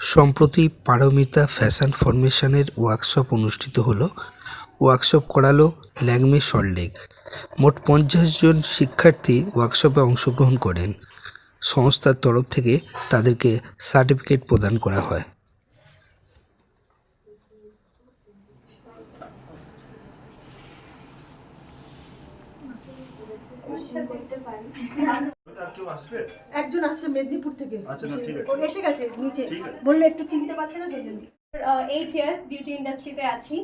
সম্প্রতি Paromita fashion ফরমেশনের workshop অনুষ্ঠিত হলো। ওয়ার্কশপ করালো ল্যাংমে সল্টলেক মোট পঞ্চাশ জন শিক্ষার্থী ওয়ার্কশপে অংশগ্রহণ করেন। সংস্থার তরফ থেকে তাদেরকে সার্টিফিকেট প্রদান করা হয়। একজন আসছে মেদিনীপুর থেকে। আচ্ছা, না, ঠিক আছে। ও এসে গেছে নিচে। বলল একটু চিনতে পারছে না ইয়ার্স বিউটি ইন্ডাস্ট্রিতে আছি।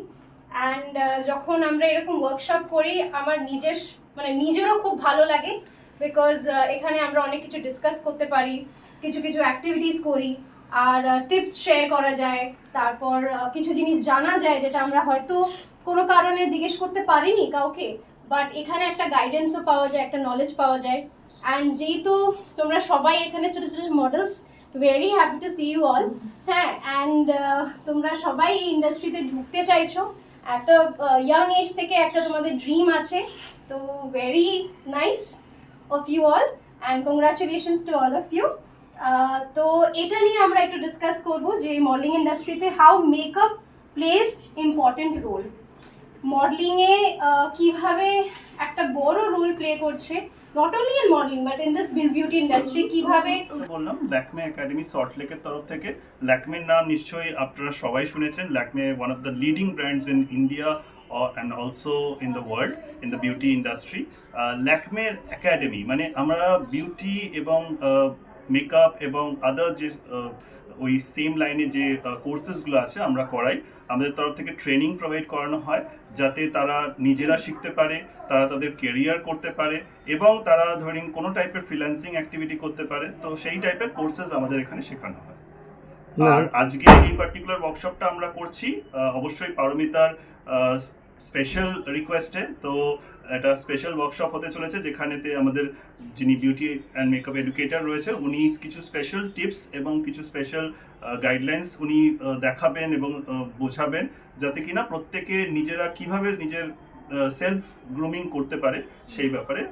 অ্যান্ড যখন আমরা এরকম ওয়ার্কশপ করি আমার নিজের মানে নিজেরও খুব ভালো লাগে। বিকজ এখানে আমরা অনেক কিছু ডিসকাস করতে পারি কিছু কিছু অ্যাক্টিভিটিস করি। আর টিপস শেয়ার করা যায়। তারপর কিছু জিনিস জানা যায় যেটা আমরা হয়তো কোনো কারণে জিজ্ঞেস করতে পারিনি কাউকে। বাট এখানে একটা গাইডেন্সও পাওয়া যায়, একটা নলেজ পাওয়া যায়। অ্যান্ড যেহেতু তোমরা সবাই এখানে ছোটো ছোটো models very happy to see you all হ্যাঁ অ্যান্ড তোমরা সবাই এই ইন্ডাস্ট্রিতে ঢুকতে চাইছো। একটা ইয়াং এজ থেকে একটা তোমাদের ড্রিম আছে। তো very nice of you all and congratulations to all of you তো এটা নিয়ে আমরা একটু ডিসকাস করব যে মডেলিং ইন্ডাস্ট্রিতে how makeup places important role মডেলিংয়ে কীভাবে একটা বড় রোল প্লে করছে not only in modelling but in this beauty industry কীভাবে বললাম ল্যাকমে একাডেমি সল্টলেকের তরফ থেকে। ল্যাকমের নাম নিশ্চয়ই আপনারা সবাই শুনেছেন। Lakme one of the leading brands in India and also in the world in the beauty industry ল্যাকমের academy মানে আমরা বিউটি এবং মেকআপ এবং আদার যে আহ, ওই সেম লাইনে যে কোর্সেসগুলো আছে আমরা করাই। আমাদের তরফ থেকে ট্রেনিং প্রোভাইড করানো হয় যাতে তারা নিজেরা শিখতে পারে তারা তাদের কেরিয়ার করতে পারে এবং তারা ধরিন কোনো টাইপের ফ্রিল্যান্সিং অ্যাক্টিভিটি করতে পারে। তো সেই টাইপের কোর্সেস আমাদের এখানে শেখানো হয়। আর আজকে এই পার্টিকুলার ওয়ার্কশপটা আমরা করছি অবশ্যই পারমিতার স্পেশাল রিকোয়েস্টে তো এটা স্পেশাল ওয়ার্কশপ হতে চলেছে, যেখানেতে আমাদের যিনি বিউটি অ্যান্ড মেকআপ এডুকেটর রয়েছে, উনি কিছু স্পেশাল টিপস এবং কিছু স্পেশাল গাইডলাইন্স উনি দেখাবেন এবং বোঝাবেন, যাতে কিনা প্রত্যেকে নিজেরা কীভাবে নিজের সেলফ গ্রুমিং করতে পারে, সেই ব্যাপারে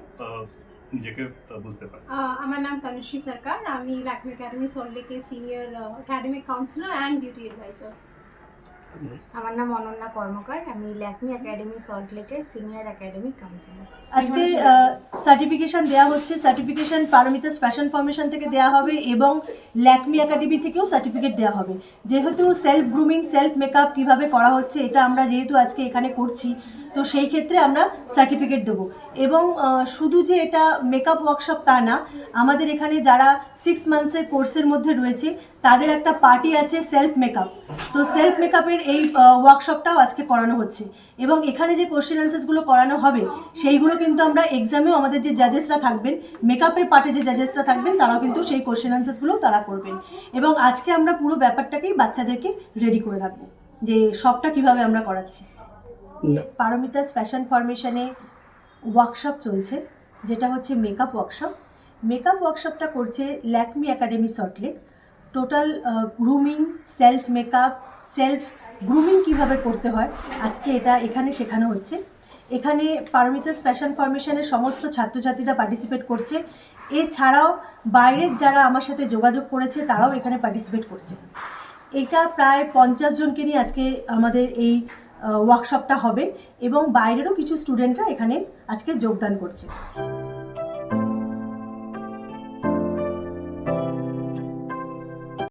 নিজেকে বুঝতে পারে। আমার নাম তনুশ্রী সরকার, আমি Lakme academy সল্টলেকে senior academic counsellor and beauty advisor আমার নাম অনন্যা কর্মকার। আমি ল্যাকমি একাডেমি সল্ট লেকের সিনিয়র একাডেমিক কাউন্সিলর। আজকে সার্টিফিকেশন দেওয়া হচ্ছে। সার্টিফিকেশন পারমিতাস ফ্যাশন ফরমেশন থেকে দেওয়া হবে এবং ল্যাকমি একাডেমি থেকেও সার্টিফিকেট দেওয়া হবে। যেহেতু সেলফ গ্রুমিং সেলফ মেকআপ কীভাবে করা হচ্ছে এটা আমরা যেহেতু আজকে এখানে করছি তো সেই ক্ষেত্রে আমরা সার্টিফিকেট দেবো। এবং শুধু যে এটা মেকআপ ওয়ার্কশপ তা না, আমাদের এখানে যারা সিক্স মান্থসের কোর্সের মধ্যে রয়েছে, তাদের একটা পার্টি আছে সেলফ মেকআপ তো সেলফ মেকআপের এই ওয়ার্কশপটাও আজকে করানো হচ্ছে। এবং এখানে যে কোশ্চেন অ্যান্সার্সগুলো করানো হবে, সেইগুলো কিন্তু আমরা এক্সামেও আমাদের যে জাজেসরা থাকবেন মেকআপের পার্টে যে জাজেসরা থাকবেন, তারাও কিন্তু সেই কোশ্চেন অ্যান্সার্সগুলোও তারা করবেন। এবং আজকে আমরা পুরো ব্যাপারটাকেই বাচ্চাদেরকে রেডি করে রাখব, যে সবটা কীভাবে আমরা করাচ্ছি। পারমিতাস ফ্যাশন ফরমেশনে ওয়ার্কশপ চলছে, যেটা হচ্ছে মেকআপ ওয়ার্কশপ মেকআপ ওয়ার্কশপটা করছে Lakme academy Salt Lake total grooming self makeup self grooming কীভাবে করতে হয়, আজকে এটা এখানে শেখানো হচ্ছে। এখানে পারমিতাস ফ্যাশন ফরমেশনের সমস্ত ছাত্রছাত্রীরা পার্টিসিপেট করছে। এছাড়াও বাইরের যারা আমার সাথে যোগাযোগ করেছে, তারাও এখানে পার্টিসিপেট করছে। এটা প্রায় পঞ্চাশ জনকে নিয়ে আজকে আমাদের এই ওয়ার্কশপটা হবে এবং বাইরেরও কিছু স্টুডেন্টরা এখানে আজকে যোগদান করছে।